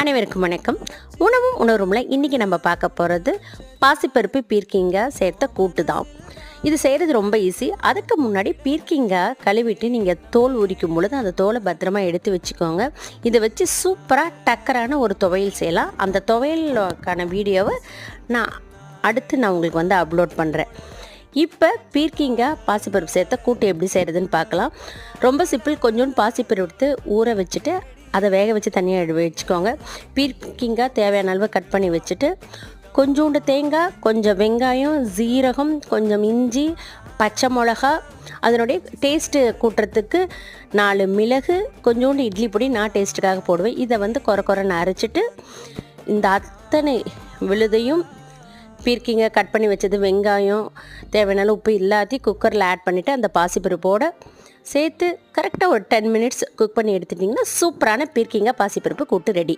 அனைவருக்கும் வணக்கம். உணவும் உணர்வும்ல இன்றைக்கி நம்ம பார்க்க போகிறது பாசிப்பருப்பு பீர்க்கிங்க சேர்த்த கூட்டு தான் இது செய்கிறது ரொம்ப ஈஸி அதுக்கு முன்னாடி பீர்க்கிங்க கழுவிட்டு நீங்கள் தோல் உரிக்கும் பொழுது அந்த தோலை பத்திரமா எடுத்து வச்சுக்கோங்க. இதை வச்சு சூப்பராக டக்கரான ஒரு துவையல் செய்யலாம். அந்த துவையலுக்கான வீடியோவை நான் அடுத்து நான் உங்களுக்கு வந்து அப்லோட் பண்ணுறேன் இப்போ பீர்க்கிங்க பாசிப்பருப்பு சேர்த்த கூட்டு எப்படி செய்கிறதுன்னு பார்க்கலாம். ரொம்ப சிம்பிள் கொஞ்சோண்டு பாசிப்பருப்பு எடுத்து ஊற வச்சுட்டு அதை வேக வச்சு தனியாக எடுத்து வச்சுக்கோங்க. பீர்க்கிங்காக தேவையான அளவு கட் பண்ணி வச்சுட்டு கொஞ்சோண்டு தேங்காய் கொஞ்சம் வெங்காயம் ஜீரகம் கொஞ்சம் இஞ்சி பச்சை மிளகா அதனுடைய டேஸ்ட்டு கூட்டுறதுக்கு நாலு மிளகு கொஞ்சோண்டு இட்லி பொடி நான் டேஸ்ட்டுக்காக போடுவேன். இதை வந்து குறை குறைன்னு அரைச்சிட்டு இந்த அத்தனை விழுதையும் பீர்க்கிங்க கட் பண்ணி வச்சது வெங்காயம் தேவையான உப்பு எல்லாத்தையும் குக்கரில் ஆட் பண்ணிவிட்டு அந்த பாசிப்பருப்போடு சேர்த்து கரெக்டாக ஒரு டென் மினிட்ஸ் குக் பண்ணி எடுத்துட்டிங்கன்னா சூப்பரான பீர்க்கிங்க பாசிப்பருப்பு கூட்டு ரெடி